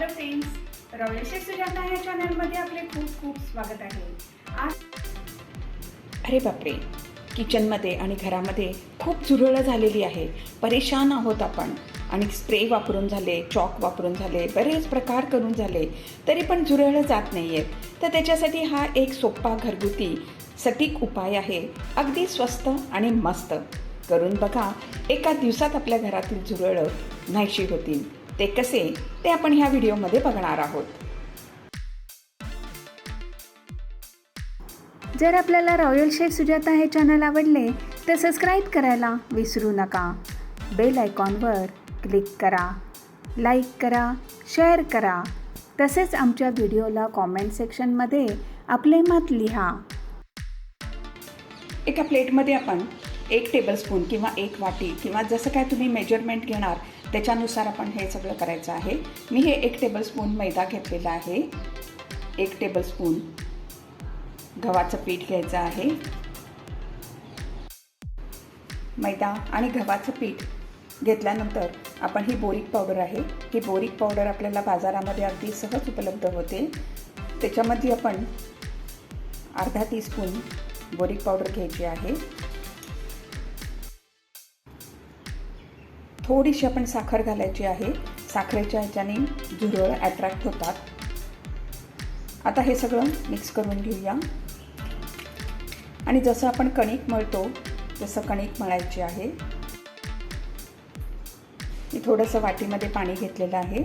Hello friends रवळेशे Sujata या चॅनलमध्ये आपले खूप खूप स्वागत आहे. आज अरे बापरे किचनमध्ये आणि घरामध्ये खूप झुरळं झालेली आहे. परेशान आहोत आपण. आणि स्प्रे वापरून झाले चॉक वापरून झाले बरेच प्रकार करून झाले. तरी पण झुरळं जात नाही आहेत तर त्याच्यासाठी हा एक सोपा घरगुती सटीक उपाय आहे. अगदी स्वस्त आणि मस्त. करून बघा एका दिवसात आपल्या घरातील झुरळं नाहीशी होतील. ते कसे ते आपण ह्या व्हिडिओमध्ये बघणार आहोत. जर आपल्याला रॉयल शेफ सुजाता हे चॅनल आवडले तर सबस्क्राईब करायला विसरू नका. बेल आयकॉनवर क्लिक करा लाईक करा शेअर करा. तसेच आमच्या व्हिडिओला कॉमेंट सेक्शनमध्ये आपले मत लिहा. एका प्लेटमध्ये आपण एक टेबलस्पून किंवा एक वाटी किंवा जसं काय तुम्ही मेजरमेंट घेणार त्याच्यानुसार आपण हे सगळं करायचं आहे. मी हे एक टेबलस्पून मैदा घेतलेला आहे. एक टेबलस्पून गव्हाचं पीठ घ्यायचं आहे. मैदा आणि गव्हाचं पीठ घेतल्यानंतर आपण ही बोरिक पावडर आहे. ही बोरिक पावडर आपल्याला बाजारामध्ये अगदी सहज उपलब्ध होते. त्याच्यामध्ये आपण अर्धा टीस्पून बोरिक पावडर घ्यायची आहे. थोडीशी आपण साखर घालायची आहे. साखरेच्या ह्याच्याने झुरळ अट्रॅक्ट होतात. आता हे सगळं मिक्स करून घेऊया. आणि जसं आपण कणिक मळतो तसं कणिक मळायची आहे. मी थोडंसं वाटीमध्ये पाणी घेतलेलं आहे.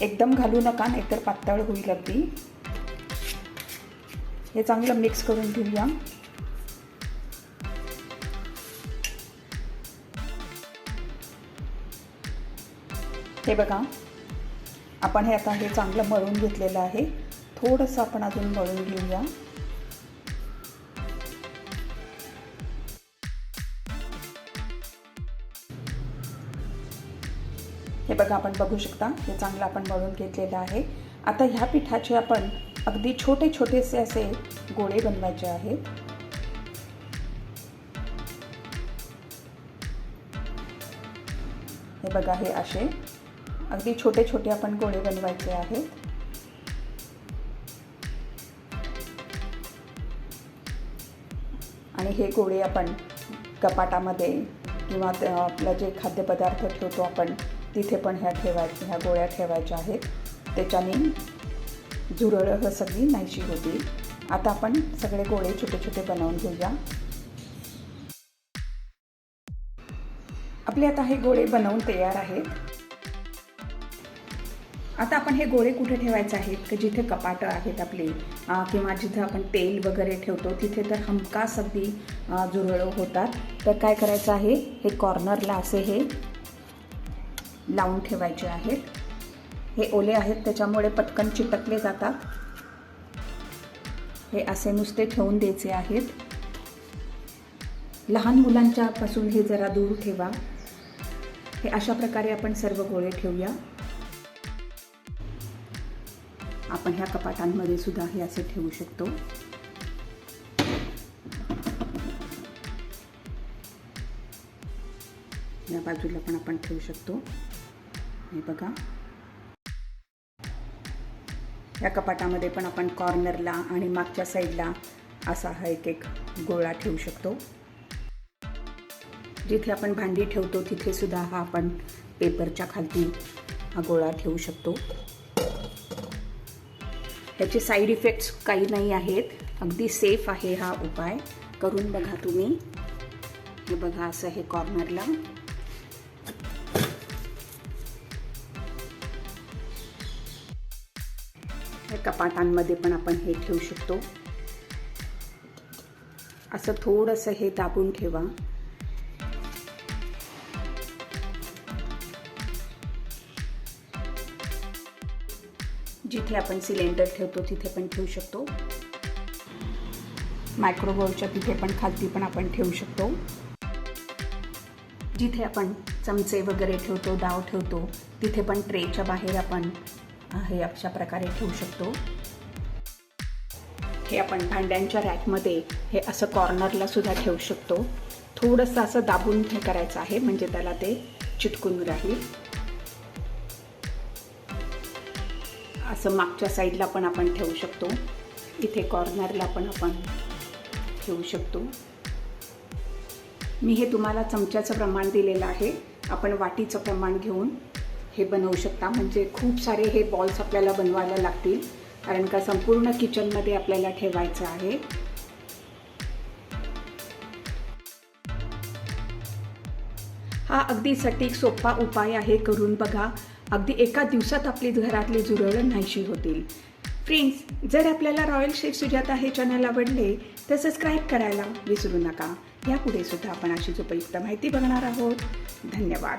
एकदम घालू नका नाहीतर पातळ होईल अगदी. हे चांगलं मिक्स करून घेऊया. हे बघा. आपण हे आता हे चांगलं मळून घेतलेलं आहे. थोडंसं आपण अजून मळून घेऊया. हे बघा आपण बघू शकता हे चांगलं आपण मळून घेतलेलं आहे. आता ह्या पिठाचे आपण अगदी छोटे छोटेसे असे गोळे बनवायचे आहेत. हे बघा हे असे. अगदी छोटे छोटे आपण गोळे बनवायचे आहेत. आणि हे गोळे आपण कपाटामध्ये किंवा आपलं जे खाद्यपदार्थ ठेवतो आपण तिथे पण ह्या ठेवायच्या ह्या गोळ्या ठेवायच्या आहेत. त्याच्याने झुरळं ह सगळी नाहीशी होती आता आपण सगळे गोळे छोटे छोटे बनवून घेऊया. आपले आता हे गोळे बनवून तयार आहेत. आता आपण हे गोळे कुठे ठेवायचे आहेत? की जिथे कपाटं आहेत आपली किंवा जिथे आपण तेल वगैरे ठेवतो तिथे तर हमखास अगदी अं, झुरळं होतात. तर काय करायचं आहे? हे कॉर्नरला असे हे लावून ठेवायचे आहेत. हे ओले आहेत त्याच्यामुळे पटकन चिटकले जातात. हे असे नुसते ठेवून द्यायचे आहेत. लहान मुलांच्यापासून हे जरा दूर ठेवा. हे अशा प्रकारे आपण सर्व गोळे ठेवूया. आपण ह्या कपाटांमध्ये सुद्धा हे असं ठेवू शकतो. या बाजूला पण आपण ठेवू शकतो. हे बघा. या कपाटामध्ये पण आपण कॉर्नरला आणि मागच्या साईडला असा हा एक एक गोळा ठेवू शकतो. जिथे आपण भांडी ठेवतो तिथे सुद्धा हा आपण पेपरच्या खालती हा गोळा ठेवू शकतो. त्याचे साईड इफेक्ट्स काही नाही आहेत. अगदी सेफ आहे हा उपाय. करून बघा तुम्ही. हे बघा असं हे कॉर्नरला कपाटांमध्ये पण आपण हे ठेवू शकतो. असं थोडंसं हे दाबून ठेवा. जिथे आपण सिलेंडर ठेवतो तिथे पण ठेवू शकतो. मायक्रोवेव्हच्या तिथे पण खालती पण आपण ठेवू शकतो. जिथे आपण चमचे वगैरे ठेवतो डाव ठेवतो तिथे पण ट्रेच्या बाहेर आपण हे अशा प्रकारे ठेवू शकतो. हे आपण भांड्यांच्या रॅकमध्ये हे असं कॉर्नरला सुद्धा ठेवू शकतो. थोडंसं असं दाबून हे करायचं आहे म्हणजे त्याला ते चिटकून राहील. असं मागच्या साईडला पण आपण ठेवू शकतो. इथे कॉर्नरला पण आपण ठेवू शकतो. मी हे तुम्हाला चमच्याचं प्रमाण दिलेलं आहे. आपण वाटीचं प्रमाण घेऊन हे बनवू शकता. म्हणजे खूप सारे हे बॉल्स आपल्याला बनवायला लागतील. कारण का संपूर्ण किचनमध्ये आपल्याला ठेवायचं आहे. हा अगदी सटीक सोपा उपाय आहे करून बघा. अगदी एका दिवसात आपली घरातली जुरळं नाहीशी होतील. फ्रेंड्स जर आपल्याला रॉयल शेफ सुजाता हे चॅनल आवडले तर सबस्क्राईब करायला विसरू नका. यापुढे सुद्धा आपण अशीच उपयुक्त माहिती बघणार आहोत. धन्यवाद.